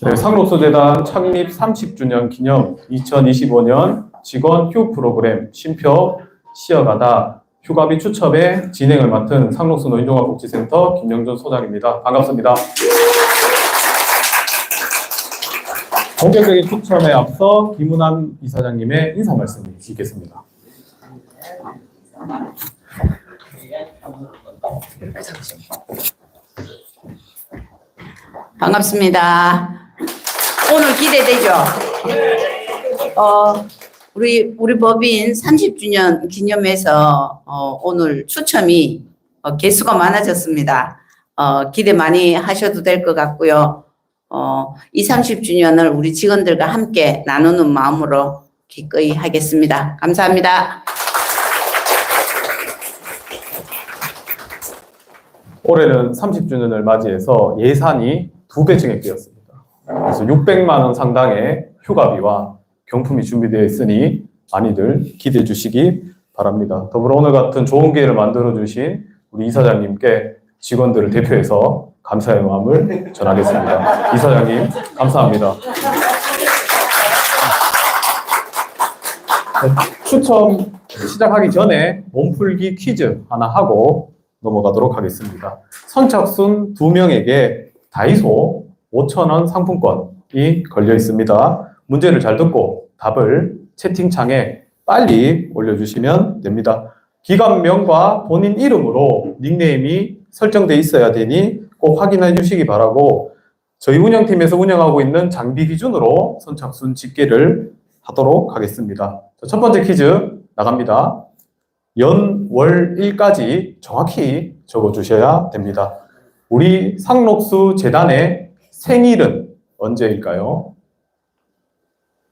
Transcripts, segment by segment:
네, 상록수재단 창립 30주년 기념 2025년 직원 휴 프로그램 쉼표 쉬어가다 휴가비 추첨의 진행을 맡은 상록수 노인종합복지센터 김영준 소장입니다. 반갑습니다. 본격적인 추첨에 앞서 김은환 이사장님의 인사 말씀을 있겠습니다. 반갑습니다. 오늘 기대되죠? 어, 우리, 우리 법인 30주년 기념해서 어, 오늘 추첨이 어, 개수가 많아졌습니다. 어, 기대 많이 하셔도 될 것 같고요. 어, 이 30주년을 우리 직원들과 함께 나누는 마음으로 기꺼이 하겠습니다. 감사합니다. 올해는 30주년을 맞이해서 예산이 두 배 증액되었습니다. 그래서 600만 원 상당의 휴가비와 경품이 준비되어 있으니 많이들 기대해 주시기 바랍니다. 더불어 오늘 같은 좋은 기회를 만들어 주신 우리 이사장님께 직원들을 대표해서 감사의 마음을 전하겠습니다. 이사장님 감사합니다. 네, 추첨 시작하기 전에 몸풀기 퀴즈 하나 하고 넘어가도록 하겠습니다. 선착순 두 명에게 다이소 5,000원 상품권이 걸려 있습니다. 문제를 잘 듣고 답을 채팅창에 빨리 올려주시면 됩니다. 기관명과 본인 이름으로 닉네임이 설정돼 있어야 되니 꼭 확인해 주시기 바라고 저희 운영팀에서 운영하고 있는 장비 기준으로 선착순 집계를 하도록 하겠습니다. 자, 첫 번째 퀴즈 나갑니다. 연, 월, 일까지 정확히 적어주셔야 됩니다. 우리 상록수 재단의 생일은 언제일까요?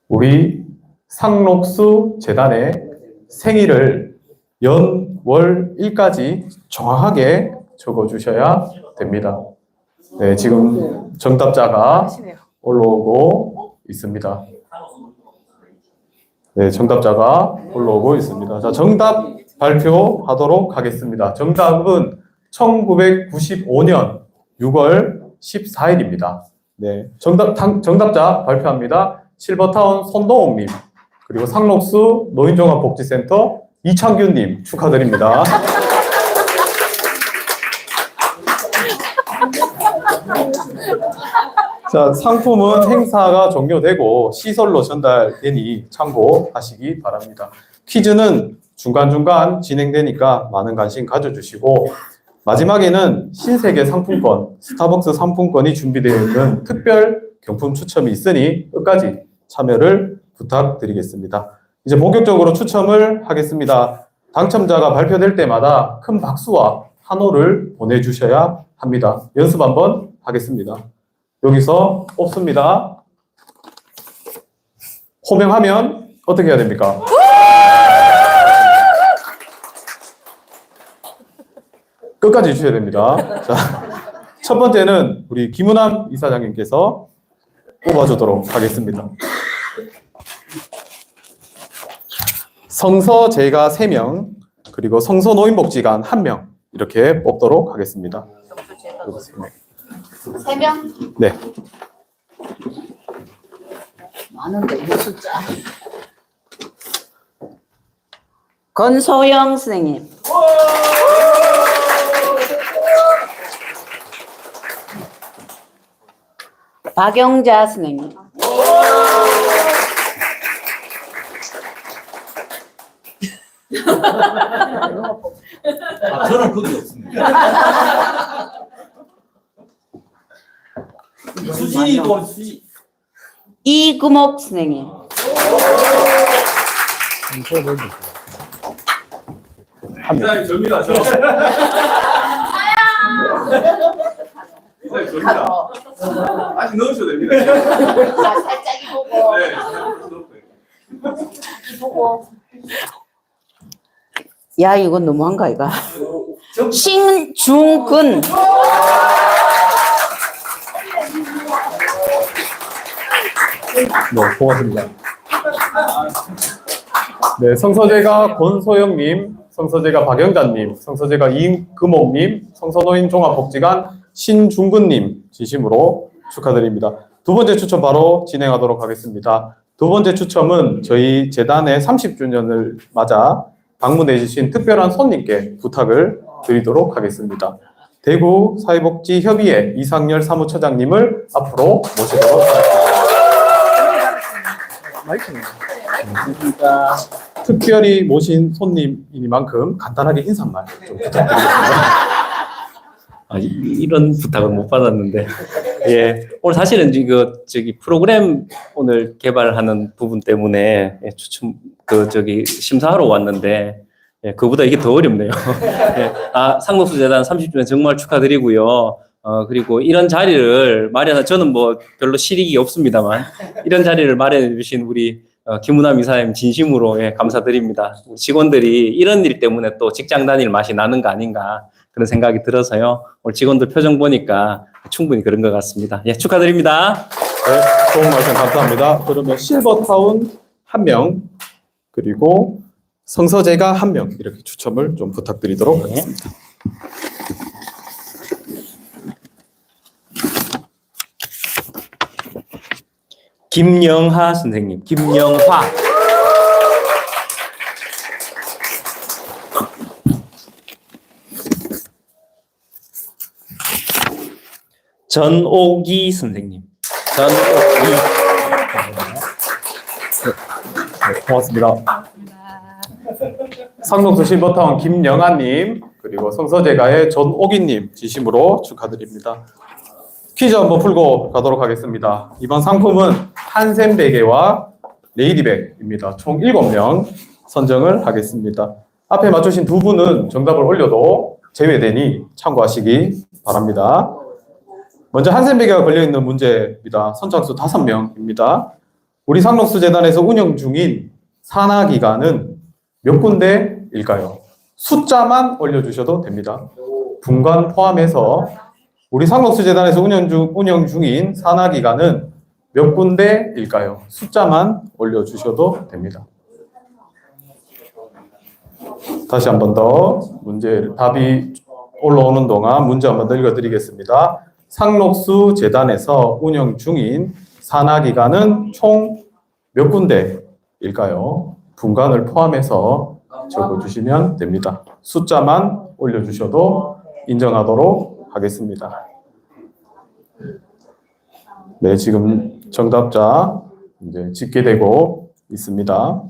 우리 상록수 재단의 생일을 연, 월, 일까지 정확하게 적어주셔야 됩니다. 네, 지금 정답자가 올라오고 있습니다. 네, 정답자가 올라오고 있습니다. 자, 정답 발표하도록 하겠습니다. 정답은 1995년 6월 14일입니다. 네, 정답, 당- 정답자 발표합니다. 실버타운 손동욱님, 그리고 상록수 노인종합복지센터 이창규님 축하드립니다. 자, 상품은 행사가 종료되고 시설로 전달되니 참고하시기 바랍니다. 퀴즈는 중간중간 진행되니까 많은 관심 가져주시고 마지막에는 신세계 상품권, 스타벅스 상품권이 준비되어 있는 특별 경품 추첨이 있으니 끝까지 참여를 부탁드리겠습니다. 이제 본격적으로 추첨을 하겠습니다. 당첨자가 발표될 때마다 큰 박수와 한호를 보내주셔야 합니다. 연습 한번 하겠습니다. 여기서 뽑습니다. 호명하면 어떻게 해야 됩니까? 끝까지 주셔야 됩니다. 자, 첫 번째는 우리 김은함 이사장님께서 뽑아주도록 하겠습니다. 성서 제가 3명, 그리고 성서 노인복지관 1명, 이렇게 뽑도록 하겠습니다. 세 명? 네. 많은데 이 숫자. 건소영 선생님. 박영자 선생님. 아, 저는 그게 없습니다. 수진이도 수진. 이금옥 선생님. 명. 접니다. 저. 이사님 접니다. 다시 넣으셔도 됩니다. 자, 살짝 보고. 네. 보고. 야, 이건 너무한가, 이거. 신중근. 네, 고맙습니다. 네, 성서재가 권소영님, 성서재가 박영자님, 성서재가 이금옥님, 성서노인 종합복지관 신중근님 진심으로 축하드립니다. 두 번째 추첨 바로 진행하도록 하겠습니다. 두 번째 추첨은 저희 재단의 30주년을 맞아 방문해 주신 특별한 손님께 부탁을 드리도록 하겠습니다. 대구 사회복지협의회 이상열 사무처장님을 앞으로 모시도록 하겠습니다. 특별히 모신 손님이니만큼 간단하게 인사말 좀 부탁드리겠습니다. 아, 이- 이런 부탁을 못 받았는데. 예. 오늘 사실은 이거 저기 프로그램 오늘 개발하는 부분 때문에 예, 추첨 그 저기 심사하러 왔는데 예, 그보다 이게 더 어렵네요. 예. 아, 상록수 재단 30주년 정말 축하드리고요. 어, 그리고 이런 자리를 마련한 저는 뭐 별로 실익이 없습니다만 이런 자리를 마련해 주신 우리 어, 김은남 이사님 진심으로 예, 감사드립니다. 직원들이 이런 일 때문에 또 직장 다닐 맛이 나는 거 아닌가 그런 생각이 들어서요. 오늘 직원들 표정 보니까 충분히 그런 것 같습니다. 예, 축하드립니다. 네, 좋은 말씀 감사합니다. 그러면 실버타운 한 명, 그리고 성서재가 한 명 이렇게 추첨을 좀 부탁드리도록 네. 하겠습니다. 김영하 선생님, 김영화. 전오기 선생님, 전오기. 네, 고맙습니다. 상록수 실버타운 김영아님, 그리고 성서재가의 전옥희님 진심으로 축하드립니다. 퀴즈 한번 풀고 가도록 하겠습니다. 이번 상품은 한샘 베개와 레이디백입니다. 총 7명 선정을 하겠습니다. 앞에 맞추신 두 분은 정답을 올려도 제외되니 참고하시기 바랍니다. 먼저 한샘 베개가 걸려있는 문제입니다. 선착수 5명입니다. 우리 상록수재단에서 운영 중인 산하 기관은 몇 군데일까요? 숫자만 올려주셔도 됩니다. 분간 포함해서 우리 상록수재단에서 운영, 중, 운영 중인 산하 기관은 몇 군데일까요? 숫자만 올려주셔도 됩니다. 다시 한 번 더 문제 답이 올라오는 동안 문제 한 번 더 읽어드리겠습니다. 상록수 재단에서 운영 중인 산하 기관은 총 몇 군데일까요? 분간을 포함해서 적어주시면 됩니다. 숫자만 올려주셔도 인정하도록 하겠습니다. 네, 지금 정답자 이제 집계되고 있습니다.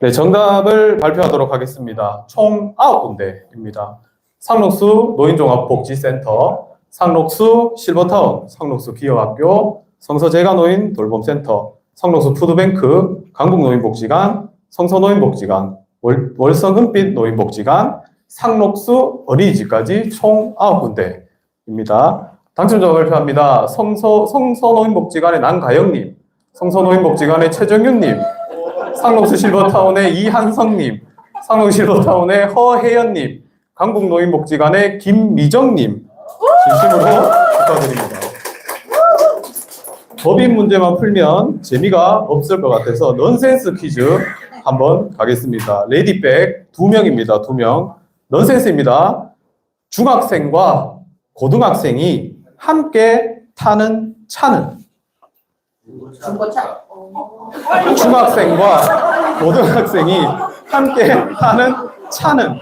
네, 정답을 발표하도록 하겠습니다. 총 9군데입니다. 상록수 노인종합복지센터, 상록수 실버타운, 상록수 기업학교, 성서재가노인 돌봄센터, 성록수 푸드뱅크, 강북노인복지관, 성서노인복지관, 월, 월성 은빛 노인복지관, 상록수 어린이집까지 총 9군데입니다. 당첨자 발표합니다. 성서, 성서노인복지관의 남가영님, 성서노인복지관의 최정윤님, 상록수 실버타운의 이한성님, 상록수 실버타운의 허혜연님, 강북노인복지관의 김미정님, 진심으로 축하드립니다. 법인 문제만 풀면 재미가 없을 것 같아서 넌센스 퀴즈 한번 가겠습니다. 레디백 두 명입니다. 두 명. 넌센스입니다. 중학생과 고등학생이 함께 타는 차는 중고차. 중학생과 고등학생이 함께 타는 차는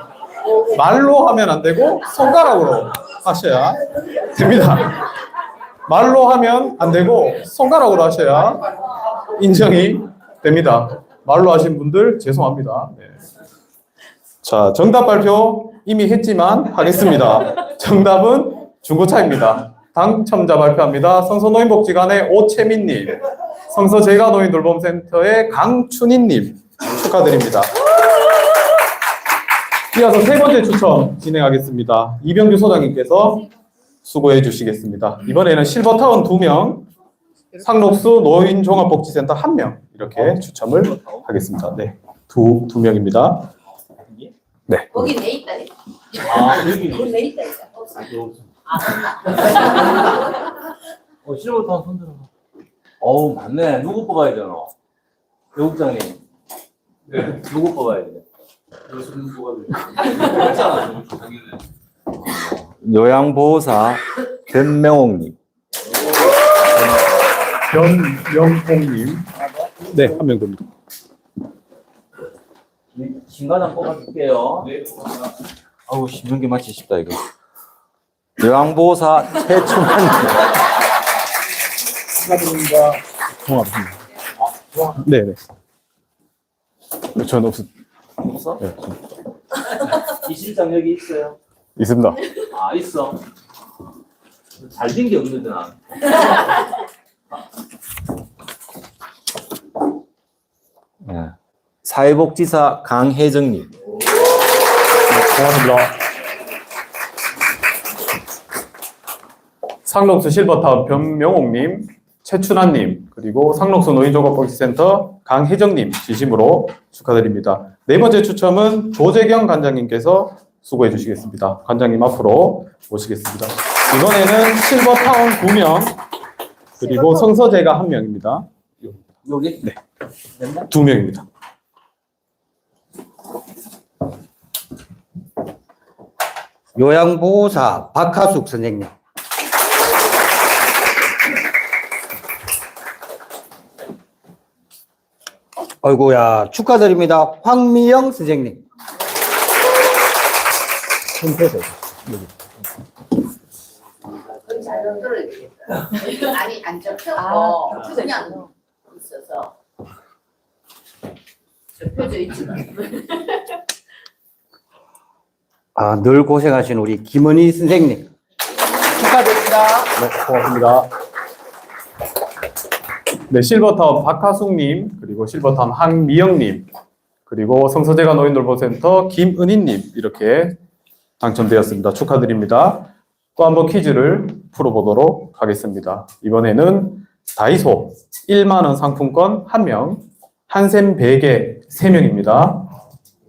말로 하면 안 되고 손가락으로 하셔야 됩니다. 말로 하면 안 되고 손가락으로 하셔야 인정이 됩니다. 말로 하신 분들 죄송합니다. 네. 자, 정답 발표 이미 했지만 하겠습니다. 정답은 중고차입니다. 당첨자 발표합니다. 성서노인복지관의 오채민님, 성서재가노인돌봄센터의 강춘희님 축하드립니다. 이어서 세 번째 추첨 진행하겠습니다. 이병규 소장님께서 수고해 주시겠습니다. 이번에는 실버타운 2명, 상록수 노인종합복지센터 1명 이렇게 추첨을 하겠습니다. 네, 두, 두 명입니다. 네. 거기 내 있다. 아, 여기. 거기 내 있다. 없어. 어, 실버타운 손들어. 어우, 맞네. 누구 뽑아야 되노? 배국장님. 누구 뽑아야 돼? 요양보호사 변명옥님. 변영봉님. 네, 한 명 됩니다. 중간에 뽑아줄게요. 아우 힘든 게 맞지 싶다 이거. 요양보호사 최충환님. 축하드립니다. 통합입니다. 네, 네. 저는 없습, 없어? 네, 이 실장 여기 있어요. 있습니다. 아 있어. 잘된 게 없는데 난. 예. 사회복지사 강혜정님. 고맙습니다. 상록수 실버타운 변명옥님, 최춘환님, 그리고 상록수 노인종합복지센터 강혜정님 진심으로 축하드립니다. 네 번째 추첨은 조재경 관장님께서 수고해 주시겠습니다. 관장님 앞으로 모시겠습니다. 이번에는 실버타운 2명, 그리고 성서재가 1명입니다. 여기? 네. 됐나? 2명입니다. 요양보호사 박하숙 선생님. 아이고야 축하드립니다. 황미영 선생님. 잘 들어야겠다. 아니 안 접혀서 아, 그냥 있어서 접혀져 않아. 아, 늘 고생하신 우리 김은희 선생님. 축하드립니다. 네, 고맙습니다. 네, 실버타운 박하숙님, 그리고 실버타운 한미영님, 그리고 성서재가 노인돌보센터 김은희님 이렇게 당첨되었습니다. 축하드립니다. 또 한번 퀴즈를 풀어보도록 하겠습니다. 이번에는 다이소 1만원 상품권 1명, 한샘 베개 3명입니다.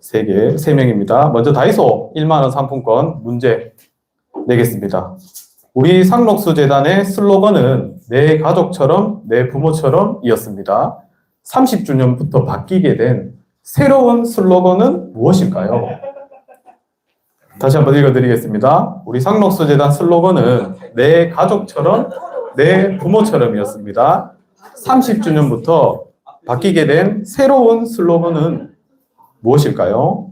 3개, 3명입니다. 먼저 다이소 1만원 상품권 문제 내겠습니다. 우리 상록수 재단의 슬로건은 내 가족처럼 내 부모처럼 이었습니다. 30주년부터 바뀌게 된 새로운 슬로건은 무엇일까요? 다시 한번 읽어드리겠습니다. 우리 상록수 재단 슬로건은 내 가족처럼 내 부모처럼이었습니다. 30주년부터 바뀌게 된 새로운 슬로건은 무엇일까요?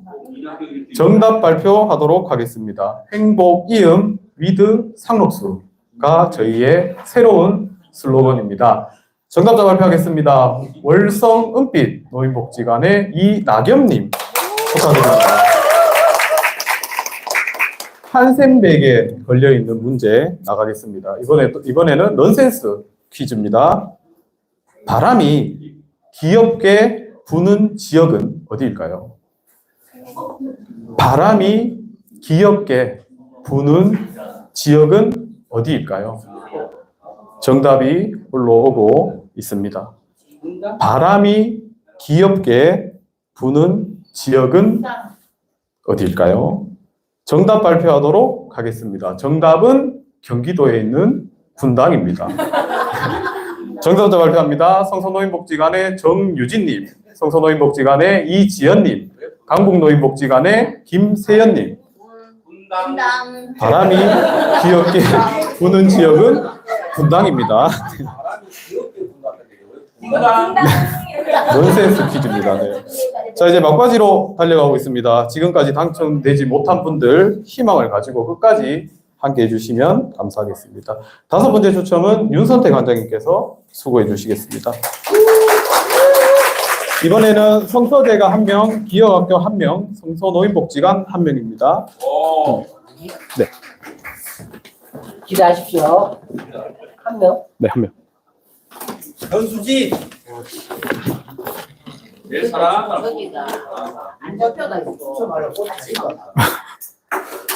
정답 발표하도록 하겠습니다. 행복 이음 위드 상록수가 저희의 새로운 슬로건입니다. 정답자 발표하겠습니다. 월성 은빛 노인복지관의 이나겸님 축하드립니다. 한샘백에 걸려 있는 문제 나가겠습니다. 이번에 또- 이번에는 넌센스 퀴즈입니다. 바람이 귀엽게 부는 지역은 어디일까요? 바람이 귀엽게 부는 지역은 어디일까요? 정답이 올라오고 있습니다. 바람이 귀엽게 부는 지역은 어디일까요? 정답 발표하도록 하겠습니다. 정답은 경기도에 있는 분당입니다. 정답자 발표합니다. 성서노인복지관의 정유진님, 성서노인복지관의 이지연님, 강북노인복지관의 김세연님. 분당 바람이 귀엽게 부는 지역은 분당입니다. 넌센스 퀴즈입니다. 네. 자, 이제 막바지로 달려가고 있습니다. 지금까지 당첨되지 못한 분들 희망을 가지고 끝까지 함께 해주시면 감사하겠습니다. 다섯 번째 추첨은 윤선태 관장님께서 수고해 주시겠습니다. 이번에는 성서대가 한 명, 기업학교 한 명, 성서노인복지관 한 명입니다. 기대하십시오. 한 명. 네, 한 명. 현수진. 내 사랑. 안 접혀가지고 같이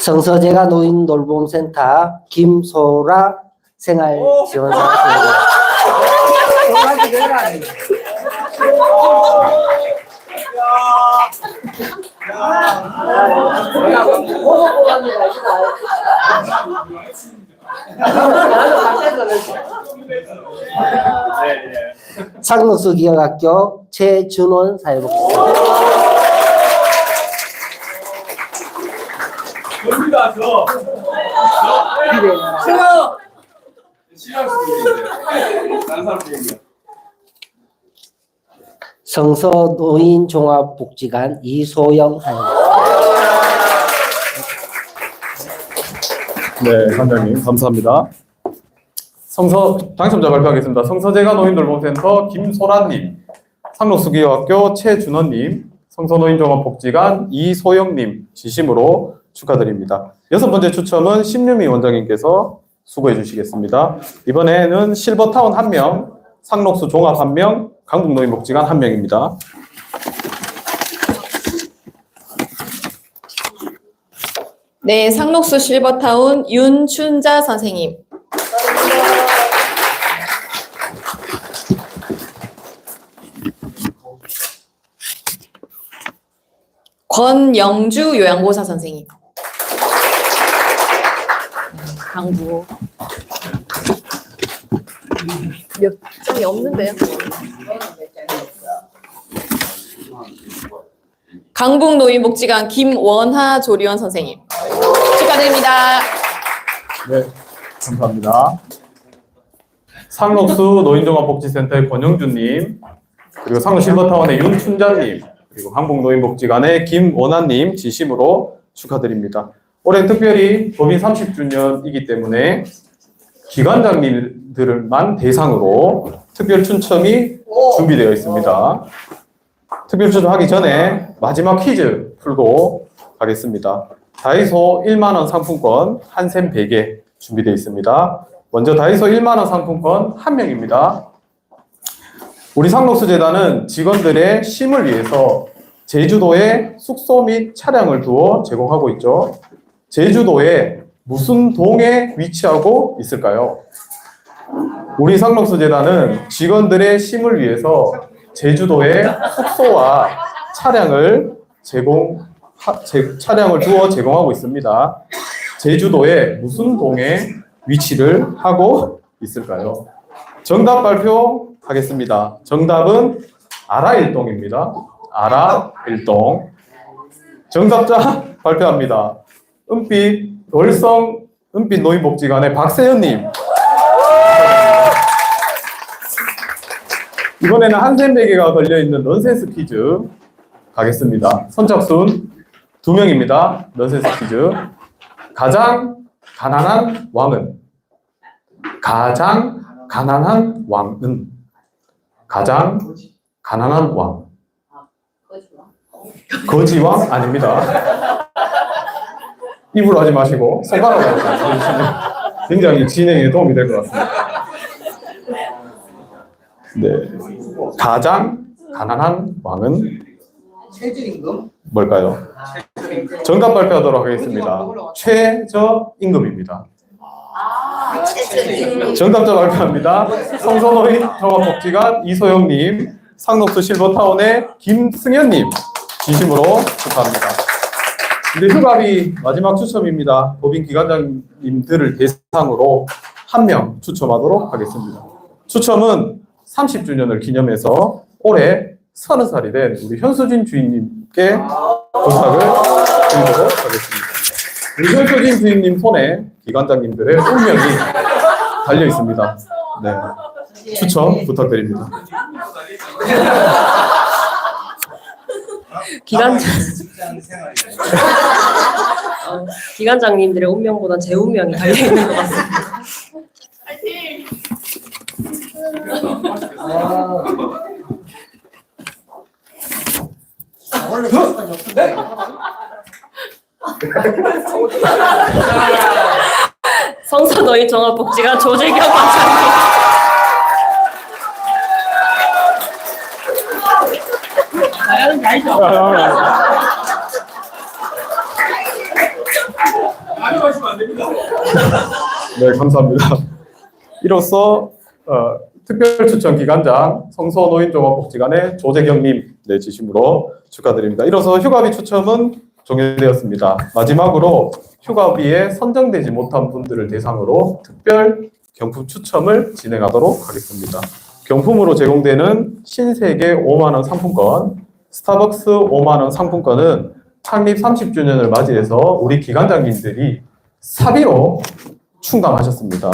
성서재가 노인 돌봄센터 김소라 생활 지원사 네, 네. 상록수 기억학교 최준원 사회복지사. 여기다 저. 성서 노인종합복지관 이소영 사회복지사. 네, 관장님 감사합니다. 성서 당첨자 발표하겠습니다. 성서재가 노인돌봄센터 김소란님, 상록수기여학교 최준원님, 성서노인종합복지관 이소영님 지심으로 축하드립니다. 여섯 번째 추첨은 심유미 원장님께서 수고해 주시겠습니다. 이번에는 실버타운 한 명, 상록수 종합 한 명, 강북노인복지관 한 명입니다. 네, 상록수 실버타운 윤춘자 선생님. 권영주 요양보사 선생님. 강부. 몇 점이 없는데요? 강북 노인복지관 김원하 조리원 선생님. 축하드립니다. 네, 감사합니다. 상록수 노인종합복지센터의 권영준님, 그리고 상록 실버타운의 윤춘자님, 그리고 한국노인복지관의 김원아님 지심으로 축하드립니다. 올해는 특별히 법인 30주년이기 때문에 기관장님들만 대상으로 특별 추첨이 준비되어 있습니다. 특별 추첨하기 전에 마지막 퀴즈 풀고 가겠습니다. 다이소 1만원 상품권 한샘 베개 준비되어 있습니다. 먼저 다이소 1만원 상품권 한 명입니다. 우리 상록수재단은 직원들의 쉼을 위해서 제주도에 숙소 및 차량을 두어 제공하고 있죠. 제주도에 무슨 동에 위치하고 있을까요? 우리 상록수재단은 직원들의 쉼을 위해서 제주도에 숙소와 차량을 제공 하- 제- 차량을 두어 제공하고 있습니다. 제주도에 무슨 동에 위치를 하고 있을까요? 정답 발표하겠습니다. 정답은 아라일동입니다. 아라일동. 정답자 발표합니다. 은빛 월성 은빛 노인복지관의 박세현님. 이번에는 한샘 베개가 걸려있는 넌센스 퀴즈 가겠습니다. 선착순 두 명입니다. 넌센스 퀴즈. 가장 가난한 왕은 가장 가난한 왕은 가장 가난한 왕 거지왕 아닙니다. 입으로 하지 마시고 손가락으로 해주시면 굉장히 진행에 도움이 될 것 같습니다. 네, 가장 가난한 왕은 뭘까요? 정답 발표하도록 하겠습니다. 최저임금입니다. 정답자 발표합니다. 성서노인 종합복지관 이소영님, 상록수 실버타운의 김승현님, 진심으로 축하합니다. 근데 휴가비 마지막 추첨입니다. 법인 기관장님들을 대상으로 한 명 추첨하도록 하겠습니다. 추첨은 30주년을 기념해서 올해 30살이 된 우리 현수진 주인님께 부탁을 드리도록 하겠습니다. 우리 현수진 주인님 손에 기관장님들의 운명이 달려 있습니다. 네. 추첨 부탁드립니다. 기관장 어, 기관장님들의 운명보다 제 운명이 달려 있는 것 같습니다. 성서노인 종합복지관 조재경 원장님. 네, 감사합니다. 이로써 어, 특별 추천 기관장 성서노인종합복지관의 조재경님 네, 지심으로 축하드립니다. 이로써 휴가비 추첨은 종료되었습니다. 마지막으로 휴가비에 선정되지 못한 분들을 대상으로 특별 경품 추첨을 진행하도록 하겠습니다. 경품으로 제공되는 신세계 5만 원 상품권, 스타벅스 5만 원 상품권은 창립 30주년을 맞이해서 우리 기관장님들이 사비로 충당하셨습니다.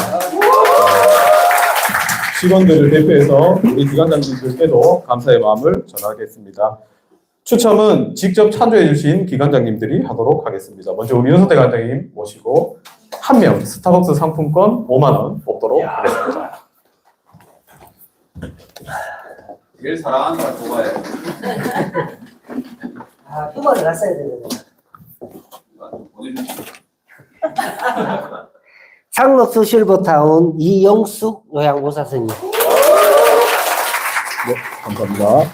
직원들을 대표해서 우리 기관장님들께도 감사의 마음을 전하겠습니다. 추첨은 직접 참조해 주신 기관장님들이 하도록 하겠습니다. 먼저 우리 윤서 대관장님 모시고 한 명 스타벅스 상품권 5만 원 뽑도록 하겠습니다. 제일 사랑하는 걸 뽑아야 돼. 아, 휴가를 갔어야 되는데. 상록수 실버타운 이영숙 요양보사 선생님. 감사합니다.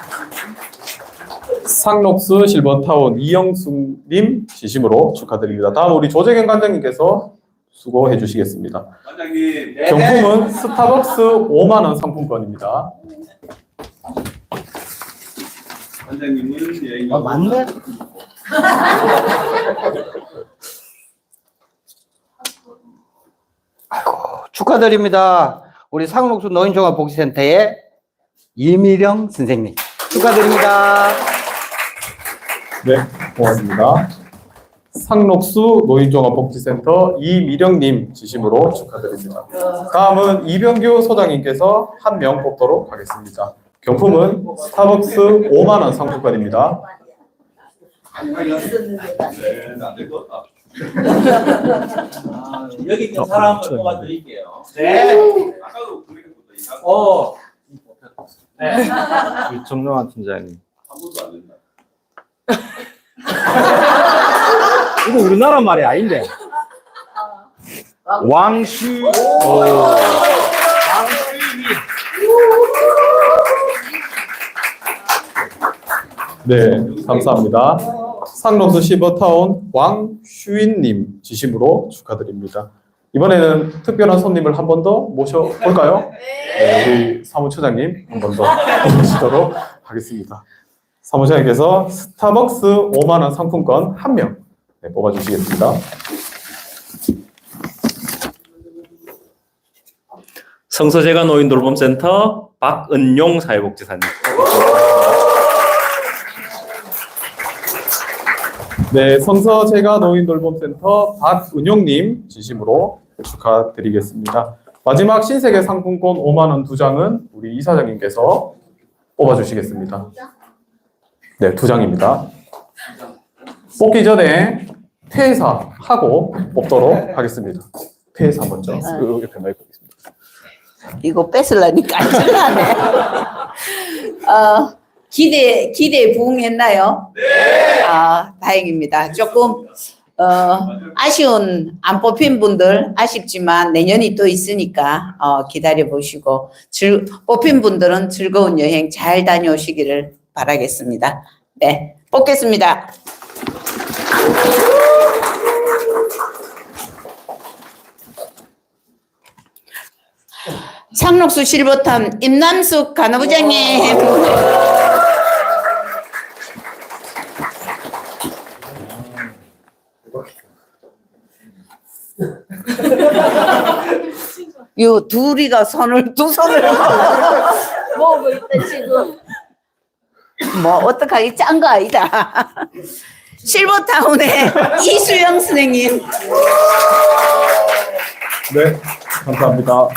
상록수 실버타운 이영숙님 지심으로 축하드립니다. 다음 우리 조재경 관장님께서 수고해 주시겠습니다. 관장님. 경품은 스타벅스 5만 원 상품권입니다. 관장님은 여행. 아, 맞네? 축하드립니다. 우리 상록수 노인종합복지센터의 이미령 선생님. 축하드립니다. 네, 고맙습니다. 상록수 노인종합복지센터 이미령님 지심으로 축하드립니다. 다음은 이병규 소장님께서 한 명 뽑도록 하겠습니다. 경품은 스타벅스 5만 원 상품권입니다. 네, 안될 것 같다. 아, 여기 있는 사람을 뽑아드릴게요. 네. 아까도 그랬거든요. 어. 네. 우리 정명환 팀장님. 한 번도 안 된다. 이거 우리나라 말이 아닌데. 왕시. 네, 감사합니다. 상록수 시버타운 왕슈인님 지심으로 축하드립니다. 이번에는 특별한 손님을 한 번 더 모셔볼까요? 네, 우리 사무처장님 한 번 더 모시도록 하겠습니다. 사무처장님께서 스타벅스 5만 원 상품권 한명 네, 뽑아주시겠습니다. 성서재가 노인돌봄센터 박은용 사회복지사님. 네, 성서 제가 노인 돌봄센터 박은용님 지심으로 축하드리겠습니다. 마지막 신세계 상품권 5만 원 두 장은 우리 이사장님께서 뽑아주시겠습니다. 네, 두 장입니다. 뽑기 전에 퇴사 하고 뽑도록 하겠습니다. 퇴사 먼저 그 옆에 마이크 있습니다. 이거 뺏으려니까 안 쓸라네. 어, 기대, 기대에 부응했나요? 네. 아, 다행입니다. 조금, 어, 아쉬운, 안 뽑힌 분들 아쉽지만 내년이 또 있으니까, 어, 기다려 보시고, 즐, 뽑힌 분들은 즐거운 여행 잘 다녀오시기를 바라겠습니다. 네, 뽑겠습니다. 상록수 실버탐 임남숙 간호부장님. 요 둘이가 손을 두 손을 모으고 있다 지금. 뭐 어떡하기 짠거 아니다. 실버타운의 이수영 선생님. 네, 감사합니다.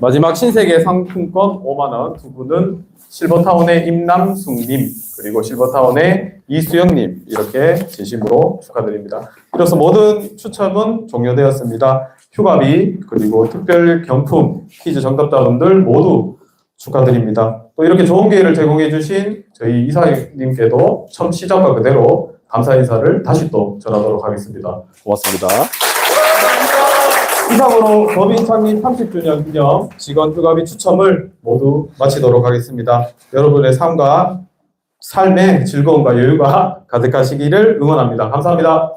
마지막 신세계 상품권 5만 원 두 분은 실버타운의 임남숙님 그리고 실버타운의 이수영님 이렇게 진심으로 축하드립니다. 이로써 모든 추첨은 종료되었습니다. 휴가비 그리고 특별 경품 퀴즈 정답자분들 모두 축하드립니다. 또 이렇게 좋은 기회를 제공해 주신 저희 이사님께도 처음 시작과 그대로 감사 인사를 다시 또 전하도록 하겠습니다. 고맙습니다. 이상으로 법인 창립 30주년 기념 직원 휴가비 추첨을 모두 마치도록 하겠습니다. 여러분의 삶과 삶의 즐거움과 여유가 가득하시기를 응원합니다. 감사합니다.